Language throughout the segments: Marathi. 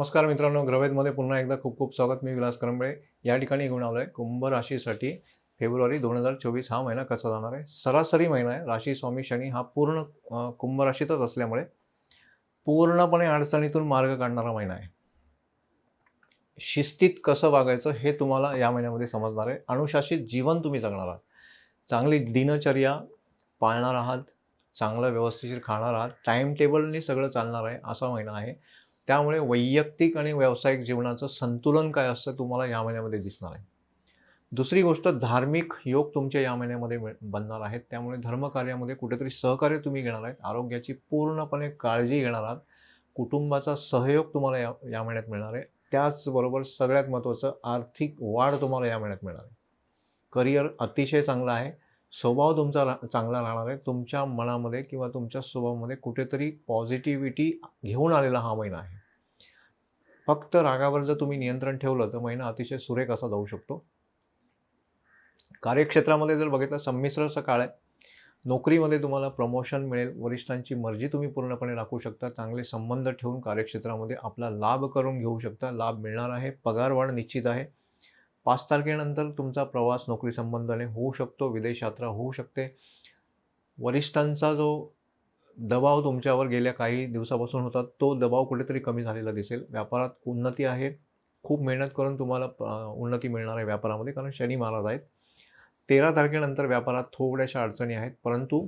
नमस्कार मित्रांनो ग्रवेदमध्ये पुन्हा एकदा खूप खूप स्वागत. मी विलास करंबळे. या ठिकाणी घेऊन आलो आहे कुंभ राशीसाठी फेब्रुवारी दोन हजार चोवीस हा महिना कसा जाणार आहे? सरासरी महिना आहे. राशी स्वामी शनी हा पूर्ण कुंभ राशीतच असल्यामुळे पूर्णपणे अडचणीतून मार्ग काढणारा महिना आहे. शिस्तीत कसं वागायचं हे तुम्हाला या महिन्यामध्ये समजणार आहे. अनुशासित जीवन तुम्ही जगणार आहात. चांगली दिनचर्या पाळणार आहात. चांगलं व्यवस्थिशीर खाणार आहात. टाईम टेबलने सगळं चालणार आहे असा महिना आहे. त्यामुळे वैयक्तिक आणि व्यावसायिक जीवनाचं संतुलन काय असतं तुम्हाला या महिन्यामध्ये दिसणार आहे. दुसरी गोष्ट धार्मिक योग तुमच्या या महिन्यामध्ये मिळ- बनणार आहेत. त्यामुळे धर्मकार्यामध्ये कुठेतरी सहकार्य तुम्ही घेणार आहेत. आरोग्याची पूर्णपणे काळजी घेणार आहात. कुटुंबाचा सहयोग तुम्हाला या या महिन्यात मिळणार आहे. त्याचबरोबर सगळ्यात महत्त्वाचं आर्थिक वाढ तुम्हाला या महिन्यात मिळणार आहे. करिअर अतिशय चांगला आहे. स्वभाव तुमचा रा चांगला राहणार आहे. तुमच्या मनामध्ये किंवा तुमच्या स्वभावामध्ये कुठेतरी पॉझिटिव्हिटी घेऊन आलेला हा महिना आहे. फक्त रागावर जर तुम्ही नियंत्रण ठेवलं तर महिना अतिशय सुरेख असा जाऊ शकतो. कार्यक्षेत्रामध्ये जर बघितलं संमिश्र असा काळ आहे. नोकरीमध्ये तुम्हाला प्रमोशन मिळेल वरिष्ठांची मर्जी तुम्ही पूर्णपणे राखू शकता चांगले संबंध ठेवून कार्यक्षेत्रामध्ये आपला लाभ करून घेऊ शकता लाभ मिळणार आहे पगारवाढ निश्चित आहे. पाच तारखेनंतर तुमचा प्रवास नोकरी संबंधाने होऊ शकतो विदेश यात्रा होऊ शकते. वरिष्ठांचा जो दबाव तुमच्यावर गेल्या काही दिवसापासून होता. तो दबाव कुठेतरी कमी झालेला दिसेल. व्यापारात उन्नती आहे. खूप मेहनत करून तुम्हाला उन्नती मिळणार आहे व्यापारामध्ये कारण शनी महाराज आहेत. तेरा तारखेनंतर व्यापारात थोड्याशा अडचणी आहेत परंतु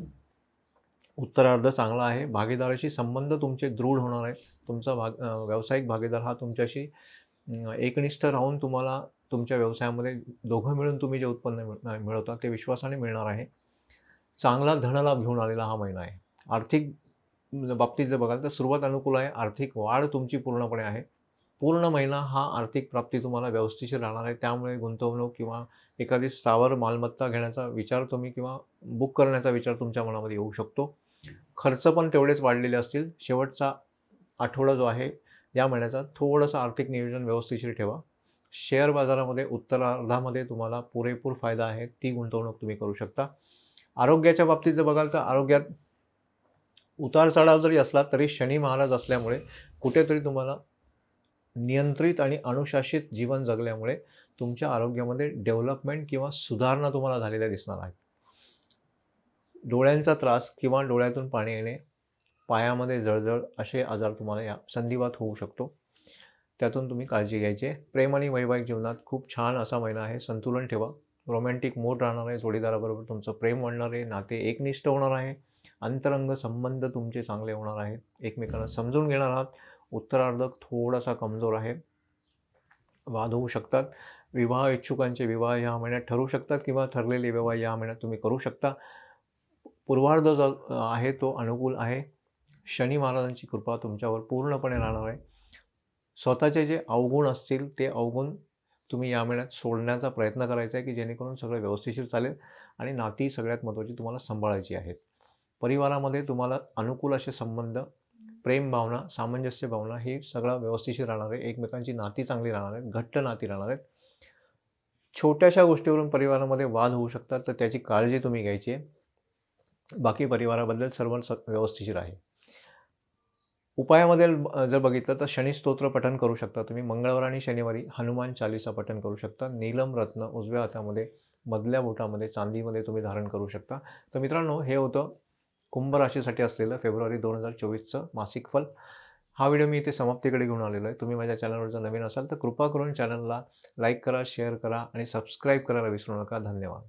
उत्तरार्ध चांगला आहे. भागीदाराशी संबंध तुमचे दृढ होणार आहेत. तुमचा भाग व्यावसायिक भागीदार हा तुमच्याशी एकनिष्ठ राहून तुम्हाला तुमच्या व्यवसायामध्ये दोघं मिळून तुम्ही जे उत्पन्न मिळवता ते विश्वासाने मिळणार आहे. चांगला धनलाभ घेऊन आलेला हा महिना आहे. आर्थिक बाबतीत जर बघाल तर सुरुवात अनुकूल आहे. आर्थिक वाढ तुमची पूर्णपणे आहे. पूर्ण महिना हा आर्थिक प्राप्ती तुम्हाला व्यवस्थिशीर राहणार आहे. त्यामुळे गुंतवणूक किंवा एखादी स्थावर मालमत्ता घेण्याचा विचार तुम्ही किंवा बुक करण्याचा विचार तुमच्या मनामध्ये येऊ शकतो. खर्च पण तेवढेच वाढलेले असतील. शेवटचा आठवडा जो आहे या महिन्याचा थोडंसं आर्थिक नियोजन व्यवस्थिशीर ठेवा. शेअर बाजारामध्ये उत्तरार्धामध्ये तुम्हाला पुरेपूर फायदा आहे. ती गुंतवणूक तुम्ही करू शकता. आरोग्याच्या बाबतीत जर बघाल तर आरोग्यात उतार चढाव जरी असला तरी शनी महाराज असल्यामुळे कुठेतरी तुम्हाला नियंत्रित आणि अनुशासित जीवन जगल्यामुळे तुमच्या आरोग्यामध्ये डेव्हलपमेंट किंवा सुधारणा तुम्हाला झालेल्या दिसणार आहेत. डोळ्यांचा त्रास किंवा डोळ्यातून पाणी येणे पायामध्ये जळजळ असे आजार तुम्हाला या संधिवात होऊ शकतो. त्यातून तुम्ही काळजी घ्यायची प्रेम आणि वैवाहिक जीवनात खूप छान असा महिना आहे. संतुलन ठेवा. रोमॅन्टिक मूड राहणार आहे. जोडीदाराबरोबर तुमचं प्रेम वाढणार आहे. नाते एकनिष्ठ होणार आहे. अंतरंग संबंध तुमचे चांगले होणार आहेत. एकमेकांना समजून घेणार आहात. उत्तरार्ध थोडासा कमजोर आहे. वाद होऊ शकतात. विवाह इच्छुकांचे विवाह या महिन्यात ठरू शकतात किंवा ठरलेले विवाह या महिन्यात तुम्ही करू शकता. पूर्वार्ध जो आहे तो अनुकूल आहे. शनी महाराजांची कृपा तुमच्यावर पूर्णपणे राहणार आहे. स्वतःचे जे अवगुण असतील ते अवगुण तुम्ही या महिन्यात सोडण्याचा प्रयत्न करायचा आहे की जेणेकरून सगळं व्यवस्थिशीर चालेल आणि नाती सगळ्यात महत्त्वाची तुम्हाला सांभाळायची आहेत. परिवारामध्ये तुम्हाला अनुकूल असे संबंध प्रेम भावना सामंजस्य भावना हे सगळं व्यवस्थिशीर राहणार आहे एकमेकांची नाती चांगली राहणार आहेत घट्ट नाती राहणार. आहेत छोट्याशा गोष्टीवरून परिवारामध्ये वाद होऊ शकतात तर त्याची काळजी तुम्ही घ्यायची आहे. बाकी परिवाराबद्दल सर्व स व्यवस्थिशीर आहे उपायामध्ये जर बघितलं तर शनी स्तोत्र पठन करू शकता तुम्ही. मंगळवार आणि शनिवारी हनुमान चालिसा पठन करू शकता. नीलम रत्न उजव्या हातामध्ये मधल्या बोटामध्ये चांदीमध्ये तुम्ही धारण करू शकता. तर मित्रांनो हे होतं कुंभ राशीसाठी असलेलं फेब्रुवारी दोन हजार चोवीसचं मासिक फल. हा व्हिडिओ मी इथे समाप्तीकडे घेऊन आलेलो आहे. तुम्ही माझ्या चॅनलवर जर नवीन असाल तर कृपा करून चॅनलला लाईक करा शेअर करा आणि सबस्क्राईब करायला विसरू नका. धन्यवाद.